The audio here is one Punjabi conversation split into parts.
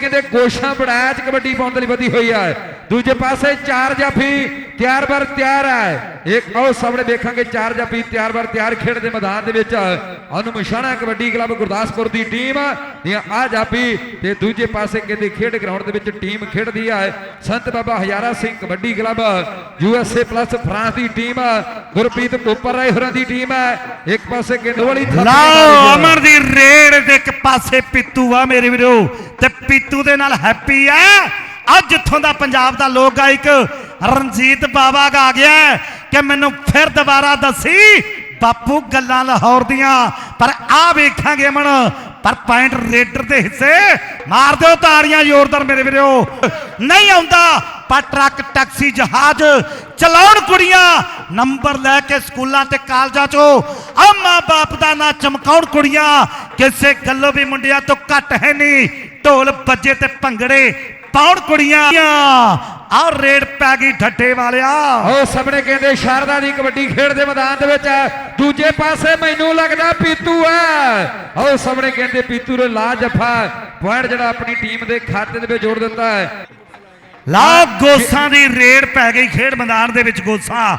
ਕਹਿੰਦੇ ਗੋਸ਼ਾ ਬੜਾਇਆ ਚ ਕਬੱਡੀ ਪਾਉਣ ਦੇ ਲਈ ਵਧੀ ਹੋਈ ਹੈ ਦੂਜੇ ਪਾਸੇ ਚਾਰ ਜਾਫੀ ਤਿਆਰ ਬਰ ਤਿਆਰ ਹੈ। ਇੱਕ ਆਓ ਸਾਹਮਣੇ ਦੇਖਾਂਗੇ ਚਾਰ ਜਾਫੀ ਤਿਆਰ ਬਰ ਤਿਆਰ ਖੇਡ ਦੇ ਮੈਦਾਨ ਦੇ ਵਿੱਚ। ਅਨੂ ਮਸ਼ਾਣਾ ਕਬੱਡੀ ਕਲੱਬ ਗੁਰਦਾਸਪੁਰ ਦੀ ਟੀਮ ਦੀਆਂ ਆ ਜਾਫੀ ਤੇ ਦੂਜੇ ਪਾਸੇ ਕਹਿੰਦੇ ਖੇਡ ਗਰਾਊਂਡ ਦੇ ਵਿੱਚ ਟੀਮ ਖੇਡਦੀ ਹੈ। Sant Baba Hazara Singh kabaddi club USA plus France ਦੀ ਟੀਮ ਗੁਰਪ੍ਰੀਤ ਕੋਪਰ ਰਾਏ ਹੋਰਾਂ ਦੀ ਟੀਮ ਹੈ। ਇੱਕ ਪਾਸੇ ਵਾਲੀ ਲਓ ਅਮਰ ਦੀ ਰੇਡ ਦੇ ਇੱਕ ਪਾਸੇ ਪੀਤੂ ਆ ਮੇਰੇ ਵੀਰੋ ਤੇ ਪੀਤੂ ਦੇ ਨਾਲ ਹੈਪੀ ਆ। ਅੱਜ ਜਿੱਥੋਂ ਦਾ ਪੰਜਾਬ ਦਾ ਲੋਕ ਗਾਇਕ ਰਣਜੀਤ ਬਾਵਾ ਗਾ ਗਿਆ ਕਿ ਮੈਨੂੰ ਫਿਰ ਦੁਬਾਰਾ ਦੱਸੀ, ਬਾਪੂ ਗੱਲਾਂ ਲਾਹੌਰ ਦੀਆਂ, ਪਰ ਆ ਵੇਖਾਂਗੇ ਅਮਨ, ਪਰ ਪੁਆਇੰਟ ਰੇਡਰ ਦੇ ਹਿੱਸੇ ਮਾਰ ਦਿਓ ਤਾੜੀਆਂ ਜ਼ੋਰਦਾਰ ਮੇਰੇ ਵੀਰੋ। ਨਹੀਂ ਆਉਂਦਾ, ਪਰ ਟਰੱਕ, ਟੈਕਸੀ, ਜਹਾਜ਼ ਚਲਾਉਣ ਕੁੜੀਆਂ, ਨੰਬਰ ਲੈ ਕੇ ਸਕੂਲਾਂ ਤੇ ਕਾਲਜਾਂ 'ਚੋਂ ਆ ਮਾਂ ਬਾਪ ਦਾ ਨਾਂ ਚਮਕਾਉਣ ਕੁੜੀਆਂ, ਕਿਸੇ ਗੱਲੋਂ ਵੀ ਮੁੰਡਿਆਂ ਤੋਂ ਘੱਟ ਹੈ ਨਹੀਂ, ਢੋਲ ਵੱਜੇ ਤੇ ਭੰਗੜੇ ਪਾਉਣ ਕੁੜੀਆਂ। ਆ ਰੇਡ ਪੈ ਗਈ ਠੱਠੇ ਵਾਲਿਆ। ਉਹ ਸਾਹਮਣੇ ਕਹਿੰਦੇ ਸ਼ਾਰਦਾ ਦੀ ਕਬੱਡੀ ਖੇਡ ਦੇ ਮੈਦਾਨ ਦੇ ਵਿੱਚ ਹੈ। ਦੂਜੇ ਪਾਸੇ ਮੈਨੂੰ ਲੱਗਦਾ ਪੀਤੂ ਹੈ। ਉਹ ਸਾਹਮਣੇ ਕਹਿੰਦੇ ਪੀਤੂ ਨੇ ਲਾ ਜਫਾ ਪੁਆਇੰਟ ਜਿਹੜਾ ਆਪਣੀ ਟੀਮ ਦੇ ਖਾਤੇ ਦੇ ਵਿੱਚ ਜੋੜ ਦਿੱਤਾ ਹੈ। ਲਾ ਗੋਸਾਂ ਦੀ ਰੇਡ ਪੈ ਗਈ ਖੇਡ ਮੈਦਾਨ ਦੇ ਵਿੱਚ ਗੋਸਾ।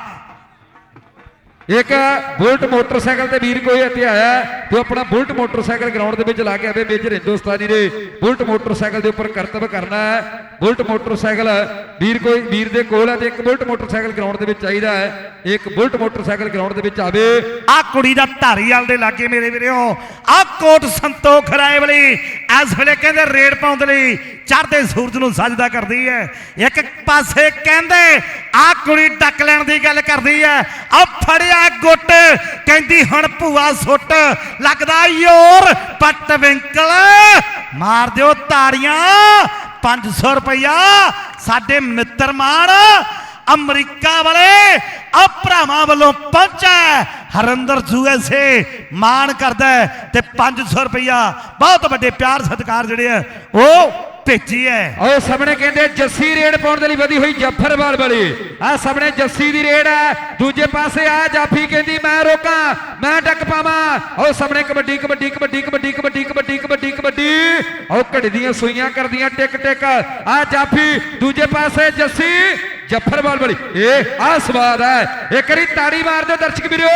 ਇੱਕ ਬੁਲਟ ਮੋਟਰਸਾਈਕਲ ਤੇ ਵੀਰ ਕੋਈ ਇੱਥੇ ਆਇਆ ਹੈ, ਤੇ ਆਪਣਾ ਬੁਲਟ ਮੋਟਰਸਾਈਕਲ ਗਰਾਊਂਡ ਦੇ ਵਿੱਚ ਲਾ ਕੇ ਆਵੇ ਮੇਜਰ ਹਿੰਦੁਸਤਾਨੀ ਦੇ। ਬੁਲਟ ਮੋਟਰਸਾਈਕਲ ਦੇ ਉੱਪਰ ਕਰਤੱਵ ਕਰਨਾ ਹੈ। ਬੁਲਟ ਮੋਟਰਸਾਈਕਲ ਵੀਰ ਕੋਈ ਵੀਰ ਦੇ ਕੋਲ ਹੈ ਤੇ ਇੱਕ ਬੁਲਟ ਮੋਟਰਸਾਈਕਲ ਗਰਾਊਂਡ ਦੇ ਵਿੱਚ ਚਾਹੀਦਾ ਹੈ। ਇੱਕ ਬੁਲਟ ਮੋਟਰਸਾਈਕਲ ਗਰਾਊਂਡ ਦੇ ਵਿੱਚ ਆਵੇ। ਆ ਕੁੜੀ ਦਾ ਧਾਰੀਵਾਲ ਦੇ ਲਾਗੇ ਮੇਰੇ ਵੀਰੋ ਆ ਕੋਟ ਸੰਤੋਖ ਰਾਏ ਵਾਲੀ ਇਸ ਵੇਲੇ ਕਹਿੰਦੇ ਰੇਡ ਪਾਉਣ ਦੇ ਲਈ ਚੜ੍ਹਦੇ ਸੂਰਜ ਨੂੰ ਸਜਦਾ ਕਰਦੀ ਹੈ। ਇੱਕ ਪਾਸੇ ਕਹਿੰਦੇ ਆ ਕੁੜੀ ਟੱਕ ਲੈਣ ਦੀ ਗੱਲ ਕਰਦੀ ਹੈ ਆ ਫੜਿਆ ਗੁੱਟ, ਕਹਿੰਦੀ ਹੁਣ ਭੂਆ ਸੁੱਟ, ਲੱਗਦਾ ਯੋਰ ਪੱਟ ਵਿੰਕਲ। ਮਾਰ ਦਿਓ ਤਾੜੀਆਂ 500 ਰੁਪਇਆ ਸਾਡੇ ਮਿੱਤਰ ਮਾਣ। ਅਮਰੀਕਾ ਵਾਲੇ ਆ ਭਰਾਵਾਂ ਵੱਲੋਂ ਪਹੁੰਚਾ ਹੈ। ਹਰਿੰਦਰ ਯੂਐਸਏ ਮਾਣ ਕਰਦਾ ਹੈ ਤੇ 500 ਰੁਪਇਆ ਬਹੁਤ ਵੱਡੇ ਪਿਆਰ ਸਤਿਕਾਰ ਜਿਹੜੇ ਆ, ਉਹ ਭੇਜੀ ਹੈ। ਉਹ ਸਾਹਮਣੇ ਕਹਿੰਦੇ ਜੱਸੀ ਰੇਡ ਪਾਉਣ ਦੇ ਲਈ ਵਧੀ ਹੋਈ ਜੱਫਰਵਾਲ ਵਾਲੀ। ਆ ਸਾਹਮਣੇ ਜੱਸੀ ਦੀ ਰੇਡ ਹੈ। ਦੂਜੇ ਪਾਸੇ ਆ ਜਾਫੀ ਕਹਿੰਦੀ, ਮੈਂ ਰੋਕਾਂ, ਮੈਂ ਡੱਕ ਪਾਵਾਂ। ਉਹ ਸਾਹਮਣੇ ਕਬੱਡੀ ਕਬੱਡੀ ਕਬੱਡੀ ਕਬੱਡੀ ਕਬੱਡੀ ਕਬੱਡੀ ਕਬੱਡੀ ਕਬੱਡੀ। ਉਹ ਘੜੀ ਦੀਆਂ ਸੂਈਆਂ ਕਰਦੀਆਂ ਟਿਕ ਟਿਕ ਆ ਜਾਫੀ, ਦੂਜੇ ਪਾਸੇ ਜੱਸੀ ਜੱਫਰਵਾਲ ਵਾਲੀ। ਇਹ ਆ ਸਵਾਦ ਹੈ। ਇੱਕ ਵਾਰੀ ਤਾੜੀ ਮਾਰ ਦਿਓ ਦਰਸ਼ਕ ਵੀਰੋ।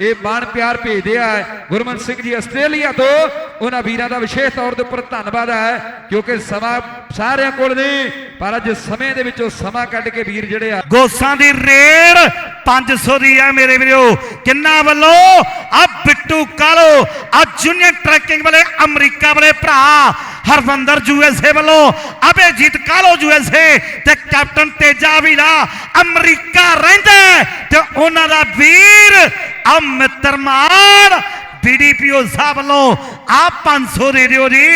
ਇਹ ਬਾਣ ਪਿਆਰ ਭੇਜਦੇ ਆ ਗੁਰਮਨ ਸਿੰਘ ਜੀ ਆਸਟ੍ਰੇਲੀਆ ਤੋਂ। ਉਹਨਾਂ ਵੀਰਾਂ ਦਾ ਵਿਸ਼ੇਸ਼ ਤੌਰ ਦੇ ਉੱਪਰ ਧੰਨਵਾਦ ਹੈ, ਕਿਉਂਕਿ ਸਮਾਂ ਸਾਰਿਆਂ ਕੋਲ ਨਹੀਂ, ਪਰ ਅੱਜ ਸਮੇਂ ਦੇ ਵਿੱਚੋਂ ਸਮਾਂ ਕੱਢ ਕੇ ਵੀਰ ਜਿਹੜੇ ਆ ਗੋਸਾਂ ਦੀ ਰੇਡ 500 ਦੀ ਹੈ ਮੇਰੇ ਵੀਰੋ। ਕਿੰਨਾ ਵੱਲੋਂ? ਆ ਬਿੱਟੂ ਕਾਲੋ ਆ ਜੂਨੀਅਰ ਟਰੈਕਿੰਗ ਵਾਲੇ ਅਮਰੀਕਾ ਵਾਲੇ ਭਰਾ। ਹਰਵੰਦਰ ਯੂਐਸਏ ਵੱਲੋਂ ਅਭਿਜੀਤ ਕਾਲੋ ਯੂਐਸਏ ਤੇ ਕੈਪਟਨ ਤੇਜਾ ਵੀਰਾ ਅਮਰੀਕਾ ਰਹਿੰਦਾ ਤੇ ਉਹਨਾਂ ਦਾ ਵੀਰ ਆ ਮਿੱਤਰ ਮਾਨ ਬੀਡੀਪੀਓ ਸਾਹਿਬ ਵੱਲੋਂ ਆ 500 ਦੇ ਦਿਓ ਜੀ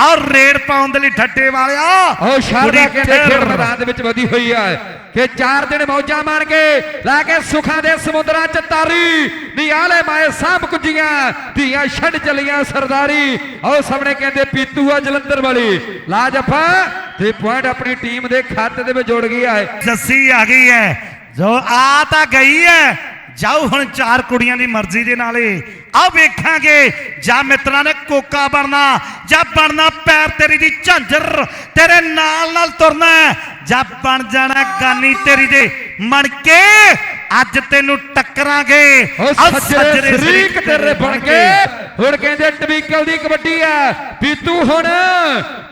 ਔਰ ਰੇਡ ਪਾਉਣ ਦੇ ਲਈ ਠੱਟੇ ਵਾਲਿਆ ਉਹ ਸ਼ਾਰਦਾ ਕਹਿੰਦੇ ਖੇਡ। ਮੈਦਾਨ ਦੇ ਵਿੱਚ ਵਧੀ ਹੋਈ ਹੈ ਕਿ ਚਾਰ ਦਿਨ ਮੌਜਾਂ ਮਾਣ ਕੇ ਲੈ ਕੇ ਸੁਖਾਂ ਦੇ ਸਮੁੰਦਰਾਂ ਚ ਤਾਰੀ, ਨਿਆਲੇ ਮਾਏ ਸਾਂਭ ਕੁੰਜੀਆਂ, ਧੀਆਂ ਛੱਡ ਚਲੀਆਂ ਸਰਦਾਰੀ। ਉਹ ਸਾਹਮਣੇ ਕਹਿੰਦੇ, ਪੀਤੂ ਆ ਜਲੰਧਰ ਵਾਲੀ। ਲਾ ਜਫਾ, ਤੇ ਪੁਆਇੰਟ ਆਪਣੀ ਟੀਮ ਦੇ ਖਾਤੇ ਦੇ ਵਿੱਚ ਜੋੜ ਗਿਆ ਹੈ ਜੱਸੀ ਆ ਗਈ ਹੈ ਜੋ ਆ ਤਾਂ ਗਈ ਹੈ ਜਾਓ ਹੁਣ ਚਾਰ ਕੁੜੀਆਂ ਦੀ ਮਰਜ਼ੀ ਦੇ ਨਾਲੇ। ਆ ਵੇਖਾਂਗੇ, ਜਾਂ ਮਿੱਤਰਾਂ ਨੇ ਕੋਕਾ ਬਣਨਾ ਜਾਂ ਬਣਨਾ ਪੈਰ ਤੇਰੀ ਦੀ ਝਾਂਜਰ ਤੇਰੇ ਨਾਲ ਨਾਲ ਤੁਰਨਾ ਜਾਂ ਬਣ ਜਾਣਾ ਗਾਨੀ ਤੇਰੀ ਦੇ ਮਣ ਕੇ ਅੱਜ ਤੈਨੂੰ ਟੱਕਰਾਂਗੇ। ਸੱਜਰੇ ਸ਼ਰੀਕ ਤੇਰੇ ਬਣ ਕੇ। ਹੁਣ ਕਹਿੰਦੇ ਟਵਿੰਕਲ ਦੀ ਕਬੱਡੀ ਆ ਪੀਤੂ ਹੁਣ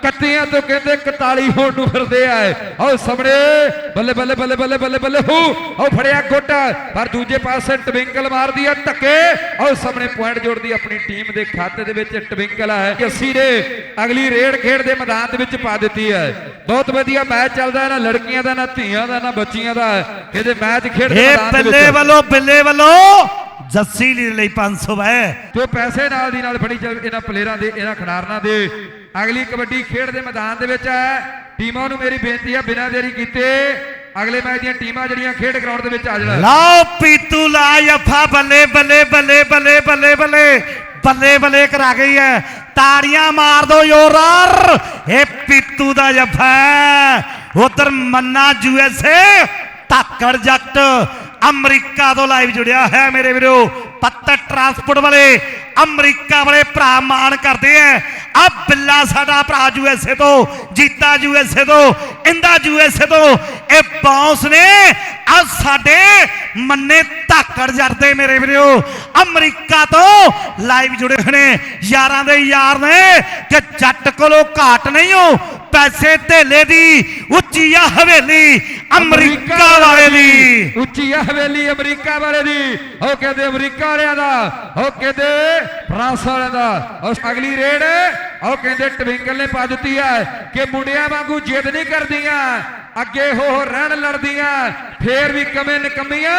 ਕੱਤਿਆਂ ਤੋਂ ਕਹਿੰਦੇ 41 ਹੋਣ ਨੂੰ ਫਿਰਦੇ ਆ। ਆਓ ਸਾਹਮਣੇ ਬੱਲੇ ਬੱਲੇ ਬੱਲੇ ਬੱਲੇ ਬੱਲੇ ਬੱਲੇ ਹੂ ਉਹ ਫੜਿਆ ਗੁੱਟ। ਪਰ ਦੂਜੇ ਪਾਸੇ ਟਵਿੰਕਲ ਮਾਰਦੀ ਆ ਧੱਕੇ। ਆਓ ਸਾਹਮਣੇ ਪੁਆਇੰਟ ਜੋੜਦੀ ਆਪਣੀ ਟੀਮ ਦੇ ਖਾਤੇ ਦੇ ਵਿੱਚ ਟਵਿੰਕਲ ਹੈ ਅਸੀਂ ਨੇ ਅਗਲੀ ਰੇਡ ਖੇਡ ਦੇ ਮੈਦਾਨ ਦੇ ਵਿੱਚ ਪਾ ਦਿੱਤੀ ਹੈ। ਬਹੁਤ ਵਧੀਆ ਮੈਚ ਚੱਲਦਾ ਹੈ ਨਾ ਲੜਕੀਆਂ ਦਾ ਨਾ ਧੀਆਂ ਦਾ ਨਾ ਬੱਚੀਆਂ ਦਾ। ਇਹਦੇ ਮੈਚ ਖੇਡ ਮੈਦਾਨ ਦੇ ਬੱਲੇ ਵੱਲੋਂ ਬੱਲੇ ਵੱਲੋਂ ਜੱਸੀ ਲਈ ਲਈ 500 ਹੈ ਜੋ ਪੈਸੇ ਨਾਲ ਦੀ ਨਾਲ ਫੜੀ ਇਹਨਾਂ ਪਲੇਅਰਾਂ ਦੇ ਇਹਨਾਂ ਖਿਡਾਰਨਾਂ ਦੇ। ਅਗਲੀ ਕਬੱਡੀ ਖੇਡ ਦੇ ਮੈਦਾਨ ਦੇ ਵਿੱਚ ਹੈ। ਟੀਮਾਂ ਨੂੰ ਮੇਰੀ ਬੇਨਤੀ ਹੈ ਬਿਨਾਂ ਦੇਰੀ ਕੀਤੇ ਅਗਲੇ ਮੈਚ ਦੀਆਂ ਟੀਮਾਂ ਜਿਹੜੀਆਂ ਖੇਡ ਗਰਾਊਂਡ ਦੇ ਵਿੱਚ ਆ ਜਾਣ। ਲਾਓ ਪੀਤੂ ਲਾ ਯਫਾ ਬੱਲੇ ਬੱਲੇ ਬੱਲੇ ਬੱਲੇ ਬੱਲੇ ਬੱਲੇ। ਬੱਲੇ ਬੱਲੇ ਕਰਾ ਗਈ ਹੈ। ਤਾੜੀਆਂ ਮਾਰ ਦੋ ਯੋਰਾਰ। ਇਹ ਪੀਤੂ ਦਾ ਯਫਾ ਉਧਰ ਮੰਨਾ ਯੂਐਸਏ ਧਾਕੜ ਜੱਟ। ਅਮਰੀਕਾ ਤੋਂ ਲਾਈਵ ਜੁੜਿਆ ਹੈ ਮੇਰੇ ਵੀਰੋ। ਪੱਤਰ ਟਰਾਂਸਪੋਰਟ ਵਾਲੇ ਅਮਰੀਕਾ ਵਾਲੇ ਭਰਾ ਮਾਣ ਕਰਦੇ ਐ। ਆ ਬਿੱਲਾ ਸਾਡਾ ਭਰਾ ਯੂਐਸਏ ਤੋਂ, ਜੀਤਾ ਯੂਐਸਏ ਤੋਂ, ਇੰਦਾ ਯੂਐਸਏ ਤੋਂ। ਇਹ ਬੌਂਸ ਨੇ, ਆ ਸਾਡੇ ਮੰਨੇ ਧਾਕੜ ਜਰਦੇ ਮੇਰੇ ਵੀਰੋ। ਅਮਰੀਕਾ ਤੋਂ ਲਾਈਵ ਜੁੜੇ ਹੋਏ ਨੇ। ਯਾਰਾਂ ਦੇ ਯਾਰ ਨੇ ਕਿ ਜੱਟ ਕੋਲੋਂ ਘਾਟ ਨਹੀਂ ਹੋ ਪੈਸੇ ਧੇਲੇ ਦੀ ਉੱਚੀ ਆ ਹਵੇਲੀ ਅਮਰੀਕਾ ਵਾਲੇ ਦੀ ਉੱਚੀ ਆ ਹਵੇਲੀ ਅਮਰੀਕਾ ਵਾਲੇ ਦੀ। ਉਹ ਕਹਿੰਦੇ ਅਮਰੀਕਾ ਵਾਲਿਆਂ ਦਾ ਉਹ ਕਹਿੰਦੇ ਫਰਾਂਸ ਵਾਲਿਆਂ ਦਾ। ਉਸ ਅਗਲੀ ਰੇਡ ਉਹ ਕਹਿੰਦੇ ਟਵਿੰਕਲ ਨੇ ਪਾ ਦਿੱਤੀ ਹੈ ਕਿ ਮੁੰਡਿਆਂ ਵਾਂਗੂ ਜਿੱਦ ਨਹੀਂ ਕਰਦੀਆਂ। ਅੱਗੇ ਹੋ ਹੋ ਰਹਿਣ ਲੜਦੀਆਂ, ਫੇਰ ਵੀ ਕਮੇ ਨਕਮੀਆਂ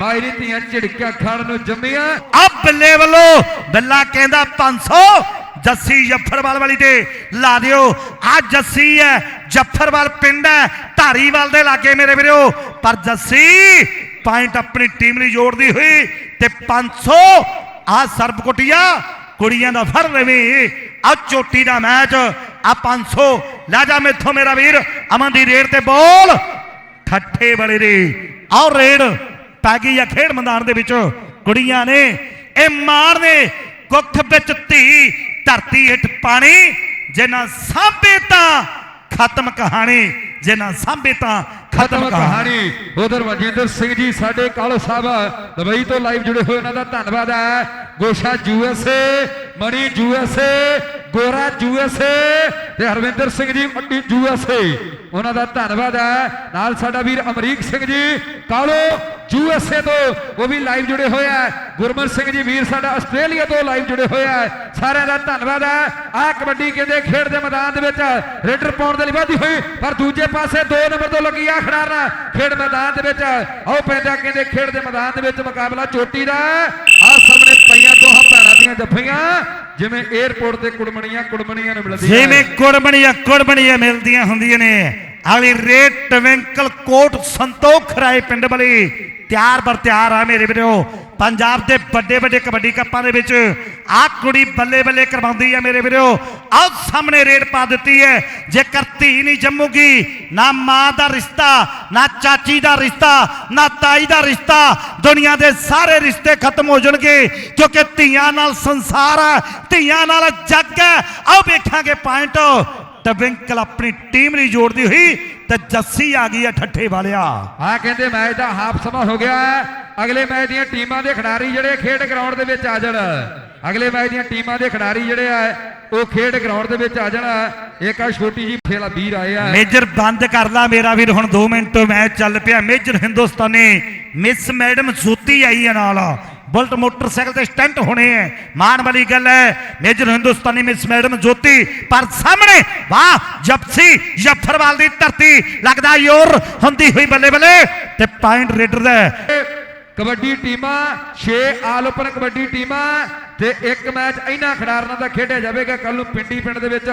ਮਾਇਰੀ ਧੀਆਂ ਝਿੜਕਾਂ ਖਾਣ ਨੂੰ ਜੰਮੀਆਂ। ਆ ਵੱਲੋਂ ਬੱਲਾ ਕਹਿੰਦਾ 500 ਜੱਸੀ ਜੱਫਰਵਾਲ ਵਾਲੀ ਤੇ ਲਾ ਦਿਓ। ਆ ਜੱਸੀ ਹੈ, ਜੱਫਰਵਾਲ ਪਿੰਡ ਹੈ, ਧਾਰੀਵਾਲ ਦੇ ਲਾਗੇ ਮੇਰੇ ਵੀਰੋ। ਪਰ ਜੱਸੀ ਪੁਆਇੰਟ ਆਪਣੀ ਟੀਮ ਲਈ ਜੋੜਦੀ ਹੋਈ ਤੇ 500 ਆ ਸਰਬਕੋਟੀਆ ਕੁੜੀਆਂ ਦਾ ਫੜ ਰਵੀ ਆ ਚੋਟੀ ਦਾ ਮੈਚ, ਆ 500 ਲੈ ਜਾ ਮੇਥੋਂ ਮੇਰਾ ਵੀਰ, ਅਮਨ ਦੀ ਰੇਡ ਤੇ ਬੋਲ। ਠੱਠੇ ਵਾਲੇ ਦੇ। ਆਓ ਰੇਡ, ਪੈ ਗਈ ਆ ਖੇਡ ਮੈਦਾਨ ਦੇ ਵਿੱਚ। ਕੁੜੀਆਂ ਨੇ, ਇਹ ਮਾਰ ਨੇ ਕੁੱਖ ਵਿੱਚ ਧੀ, ਧਰਤੀ ਹੇਠ ਪਾਣੀ। ਜੇ ਨਾ ਸਾਂਭੇ ਤਾਂ ਖਤਮ ਕਹਾਣੀ ਜੇ ਨਾ ਸਾਂਭੇ ਤਾਂ ਖਤਮ ਕਹਾਣੀ। ਉਧਰ ਮਨਜਿੰਦਰ ਸਿੰਘ ਜੀ ਸਾਡੇ ਕਾਲੋ ਸਾਹਿਬ ਦੁਬਈ ਤੋਂ ਲਾਈਵ ਜੁੜੇ ਹੋਏ ਉਹਨਾਂ ਦਾ ਧੰਨਵਾਦ ਹੈ। Gosha USA Mani USA Gora USA ਤੇ ਹਰਵਿੰਦਰ ਸਿੰਘ ਜੀ ਮੱਡੀ ਯੂਐਸਏ ਉਹਨਾਂ ਦਾ ਧੰਨਵਾਦ ਹੈ। ਨਾਲ ਸਾਡਾ ਵੀਰ ਅਮਰੀਕ ਸਿੰਘ ਜੀ ਕਾਲੋ ਯੂਐਸਏ ਤੋਂ ਉਹ ਵੀ ਲਾਈਵ ਜੁੜੇ ਹੋਏ ਆ ਗੁਰਮਨ ਸਿੰਘ ਜੀ ਵੀਰ ਸਾਡਾ ਆਸਟ੍ਰੇਲੀਆ ਤੋਂ ਲਾਈਵ ਜੁੜੇ ਹੋਏ ਆ ਸਾਰਿਆਂ ਦਾ ਧੰਨਵਾਦ ਹੈ। ਆ ਕਬੱਡੀ ਕਹਿੰਦੇ ਖੇਡ ਦੇ ਮੈਦਾਨ ਦੇ ਵਿੱਚ ਰੇਡਰ ਪਾਉਣ ਦੇ ਲਈ ਵਾਧੀ ਹੋਈ ਪਰ ਦੂਜੇ ਪਾਸੇ 2 ਨੰਬਰ ਤੋਂ ਲੱਗੀ ਆ ਖੜਾਰਨਾ ਖੇਡ ਮੈਦਾਨ ਦੇ ਵਿੱਚ। ਆਓ ਪੈਂਦਾ ਕਹਿੰਦੇ ਖੇਡ ਦੇ ਮੈਦਾਨ ਦੇ ਵਿੱਚ ਮੁਕਾਬਲਾ ਚੋਟੀ ਦਾ। ਆ ਸਾਹਮਣੇ ਪਈਆਂ ਦੋਹਾਂ ਭੈਣਾਂ ਦੀਆਂ ਜੱਫੀਆਂ। ਜਿਵੇਂ 에어ਪੋਰਟ ਤੇ ਕੁੜਮਣੀਆਂ ਕੁੜਮਣੀਆਂ ਨੂੰ ਮਿਲਦੀਆਂ ਜਿਵੇਂ ਕੁੜਬਣੀਆਂ ਕੁੜਬਣੀਆਂ ਮਿਲਦੀਆਂ ਹੁੰਦੀਆਂ ਨੇ। ਅਗਲੀ ਰੇਟ ਟਵਿੰਕਲ ਕੋਟ ਸੰਤੋਖ ਰਾਏ ਪਿੰਡ ਵਾਲੀ। ਤਿਆਰ ਬਰ ਤਿਆਰ ਆ ਮੇਰੇ ਵੀਰੋ। ਪੰਜਾਬ ਦੇ ਵੱਡੇ ਵੱਡੇ ਕਬੱਡੀ ਕੱਪਾਂ ਦੇ ਵਿੱਚ ਆ ਕੁੜੀ ਬੱਲੇ ਬੱਲੇ ਕਰਵਾਉਂਦੀ ਹੈ ਮੇਰੇ ਵੀਰੋ। ਆਹ ਸਾਹਮਣੇ ਰੇਡ ਪਾ ਦਿੱਤੀ ਹੈ। ਜੇਕਰ ਧੀ ਨਹੀਂ ਜੰਮੂਗੀ, ਨਾ ਮਾਂ ਦਾ ਰਿਸ਼ਤਾ, ਨਾ ਚਾਚੀ ਦਾ ਰਿਸ਼ਤਾ, ਨਾ ਤਾਈ ਦਾ ਰਿਸ਼ਤਾ, ਦੁਨੀਆ ਦੇ ਸਾਰੇ ਰਿਸ਼ਤੇ ਖਤਮ ਹੋ ਜਾਣਗੇ, ਕਿਉਂਕਿ ਧੀਆਂ ਨਾਲ ਸੰਸਾਰ ਹੈ, ਧੀਆਂ ਨਾਲ ਜੱਗ ਹੈ। ਆਓ ਵੇਖਾਂਗੇ ਪੁਆਇੰਟ ਟਵਿੰਕਲ ਆਪਣੀ ਟੀਮ ਲਈ ਜੋੜਦੀ ਹੋਈ ਤੇ ਜੱਸੀ ਆ ਗਈ ਹੈ ਠੱਠੇ ਵਾਲਿਆ। ਆ ਕਹਿੰਦੇ ਮੈਚ ਦਾ ਹਾਫ ਸਮਾਂ ਹੋ ਗਿਆ ਹੈ। ਅਗਲੇ ਮੈਚ ਦੀਆਂ ਟੀਮਾਂ ਦੇ ਖਿਡਾਰੀ ਜਿਹੜੇ ਖੇਡ ਗਰਾਊਂਡ ਦੇ ਵਿੱਚ ਆ ਜਾਣ। ਅਗਲੇ ਮੈਚ ਦੀਆਂ ਟੀਮਾਂ ਦੇ ਖਿਡਾਰੀ ਜਿਹੜੇ ਆ ਉਹ ਖੇਡ ਗਰਾਊਂਡ ਦੇ ਵਿੱਚ ਆ ਜਾਣ। ਇੱਕ ਆ ਛੋਟੀ ਜੀ ਫੇਲਾ ਵੀਰ ਆਏ ਆ। ਮੇਜਰ ਬੰਦ ਕਰ ਲਾ ਮੇਰਾ ਵੀਰ ਹੁਣ 2 ਮਿੰਟ ਤੋਂ ਮੈਚ ਚੱਲ ਪਿਆ। Major Hindustani miss madam Jyoti ਆਈ ਹੈ ਨਾਲ। ਬੁਲਟ ਮੋਟਰਸਾਈਕਲ ਤੇ ਸਟੰਟ ਹੋਣੇ ਐ ਮਾਣ ਵਾਲੀ ਗੱਲ ਹੈ major Hindustani miss madam Jyoti ਪਰ ਸਾਹਮਣੇ ਵਾਹ ਜਪਸੀ ਜਫਰਵਾਲ ਦੀ ਧਰਤੀ ਲੱਗਦਾ ਯੋਰ ਹੁੰਦੀ ਹੋਈ ਬੱਲੇ ਬੱਲੇ ਤੇ ਪੁਆਇੰਟ ਰੇਡਰ ਦਾ। ਕਬੱਡੀ ਟੀਮਾਂ 6 ਆਲ ਓਪਨ ਕਬੱਡੀ ਟੀਮਾਂ ਤੇ ਇੱਕ ਮੈਚ ਇਹਨਾਂ ਖਿਡਾਰਨਾਂ ਦਾ ਖੇਡਿਆ ਜਾਵੇਗਾ। ਕੱਲ ਨੂੰ ਪਿੰਡੀ ਪਿੰਡ ਦੇ ਵਿੱਚ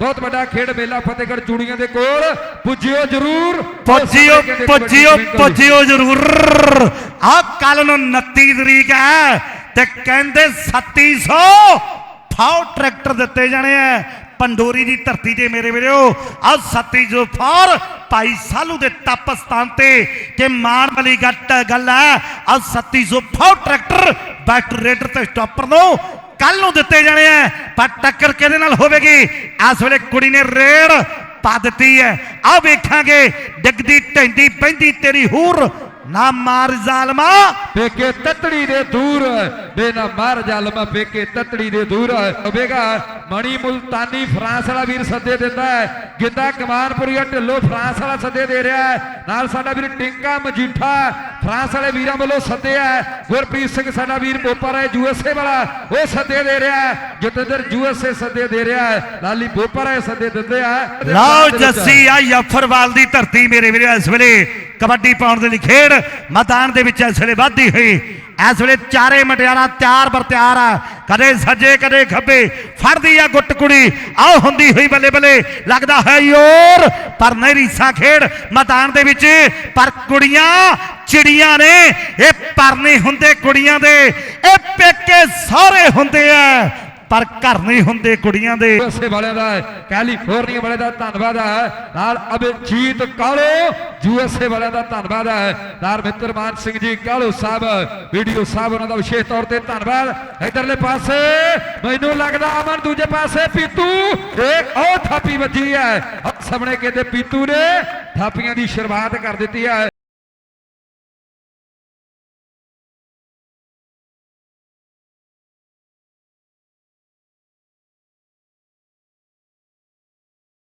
ਬਹੁਤ ਵੱਡਾ ਖੇਡ ਮੇਲਾ ਫਤਿਹਗੜ੍ਹ ਚੂੜੀਆਂ ਦੇ ਕੋਲ। ਪੁੱਜਿਓ ਜ਼ਰੂਰ। ਪੁੱਜਿਓ ਪੁੱਜਿਓ ਪੁੱਜਿਓ ਜ਼ਰੂਰ। ਆ ਕੱਲ ਨੂੰ 29 ਤਰੀਕ ਹੈ ਤੇ ਕਹਿੰਦੇ 3700 ਫਾਉ ਟਰੈਕਟਰ ਦਿੱਤੇ ਜਾਣੇ ਆ। ਪੰਡੋਰੀ ਦੀ ਧਰਤੀ ਤੇ ਮੇਰੇ ਵੀਰੋ ਆ 3700 ਫਾਰ ਭਾਈ ਸਾਲੂ ਦੇ ਤਪਸਤਾਨ ਤੇ ਕਿ ਮਾਣ ਵਾਲੀ ਗੱਟ ਗੱਲ ਹੈ ਆ 3700 ਫਾਉ ਟਰੈਕਟਰ ਬੈਟ ਰੇਡਰ ਤੇ ਸਟਾਪਰ ਨੂੰ ਕੱਲ ਨੂੰ ਦਿੱਤੇ ਜਾਣੇ ਆ, ਪਰ ਟੱਕਰ ਕਿਹਦੇ ਨਾਲ ਹੋਵੇਗੀ? ਇਸ ਵੇਲੇ ਕੁੜੀ ਨੇ ਰੇਡ ਪਾ ਦਿੱਤੀ ਹੈ। ਆ ਵੇਖਾਂਗੇ, ਡਿੱਗਦੀ ਢੈਂਦੀ ਪੈਂਦੀ ਤੇਰੀ ਹੂਰ। ਨਾ ਮਾਰ ਜ਼ਾਲਮਾ। ਪੇਕੇ ਤਤੜੀ ਦੇ ਦੂਰ ਬੇ ਨਾ ਮਾਰ ਜਾਲਮਾ ਪੇਕੇ ਤਤੜੀ ਦੇ ਦੂਰ ਹੋਵੇਗਾ ਮਣੀ ਮੁਲਤਾਨੀ ਫਰਾਂਸ ਵਾਲਾ ਵੀਰ ਸੱਦੇ ਦਿੰਦਾ ਹੈ। ਗਿੱਦਾ ਕਮਾਨਪੁਰੀਆ ਢਿੱਲੋ ਫਰਾਂਸ ਵਾਲਾ ਸੱਦੇ ਦੇ ਰਿਹਾ ਹੈ। ਨਾਲ ਸਾਡਾ ਵੀਰ ਟਿੰਕਾ ਮਜੀਠਾ ਫਰਾਂਸ ਵਾਲੇ ਵੀਰਾਂ ਵੱਲੋਂ ਸੱਦਿਆ ਹੈ। ਗੁਰਪ੍ਰੀਤ ਸਿੰਘ ਸਾਡਾ ਵੀਰ ਬੋਪਰ ਹੈ ਯੂਐਸਏ ਵਾਲਾ ਉਹ ਸੱਦੇ ਦੇ ਰਿਹਾ ਹੈ। ਜਤਿੰਦਰ ਯੂਐਸਏ ਸੱਦੇ ਦੇ ਰਿਹਾ ਹੈ। ਲਾਲੀ ਬੋਪਰ ਹੈ ਸੱਦੇ ਦਿੰਦੇ ਆ। ਲਓ ਜੱਸੀ ਆ ਯਫਰਵਾਲ ਦੀ ਧਰਤੀ ਮੇਰੇ ਵੀਰੇ ਇਸ ਵੇਲੇ ਕਬੱਡੀ ਪਾਉਣ ਦੇ ਲਈ ਖੇਡ ਮੈਦਾਨ ਦੇ ਵਿੱਚ ਇਸ ਵੇਲੇ ਵੱਧਦੀ ਹੋਈ। ਇਸ ਵੇਲੇ ਚਾਰੇ ਮਟਿਆਰਾਂ ਤਿਆਰ ਬਰ ਤਿਆਰ ਆ। ਕਦੇ ਸੱਜੇ, ਕਦੇ ਖੱਬੇ। ਫੜਦੀ ਆ ਗੁੱਟ ਕੁੜੀ। ਆਹ ਹੁੰਦੀ ਹੋਈ ਬੱਲੇ ਬੱਲੇ। ਲੱਗਦਾ ਹੈ ਯੋਰ। ਪਰ ਨਹੀਂ ਰੀਸਾ ਖੇਡ ਮੈਦਾਨ ਦੇ ਵਿੱਚ। ਪਰ ਕੁੜੀਆਂ ਚਿੜੀਆਂ ਨੇ। ਇਹ ਪਰ ਹੁੰਦੇ ਕੁੜੀਆਂ ਦੇ। ਇਹ ਪੇਕੇ ਸਾਰੇ ਹੁੰਦੇ ਆ। ਪਰ ਘਰ ਨਹੀਂ ਹੁੰਦੇ ਕੁੜੀਆਂ ਦੇ। ਯੂਐਸਏ ਵਾਲਿਆਂ ਦਾ ਕੈਲੀਫੋਰਨੀਆ ਵਾਲਿਆਂ ਦਾ ਧੰਨਵਾਦ ਹੈ। ਨਾਲ ਅਭਿਜੀਤ ਕਾਲੋ ਯੂਐਸਏ ਵਾਲਿਆਂ ਦਾ ਧੰਨਵਾਦ ਹੈ। ਨਾਲ ਮਿੱਤਰ ਮਾਨ ਸਿੰਘ ਜੀ ਕਾਲੋ ਸਾਹਿਬ ਵੀਡੀਓ ਸਾਹਿਬ, ਉਹਨਾਂ ਦਾ ਵਿਸ਼ੇਸ਼ ਤੌਰ ਤੇ ਧੰਨਵਾਦ। ਇਧਰਲੇ ਪਾਸੇ, ਮੈਨੂੰ ਲੱਗਦਾ ਅਮਨ, ਦੂਜੇ ਪਾਸੇ ਪੀਤੂ। ਇੱਕ ਉਹ ਥਾਪੀ ਵੱਜੀ ਹੈ। ਸਾਹਮਣੇ ਕਹਿੰਦੇ ਪੀਤੂ ਨੇ ਥਾਪੀਆਂ ਦੀ ਸ਼ੁਰੂਆਤ ਕਰ ਦਿੱਤੀ ਹੈ।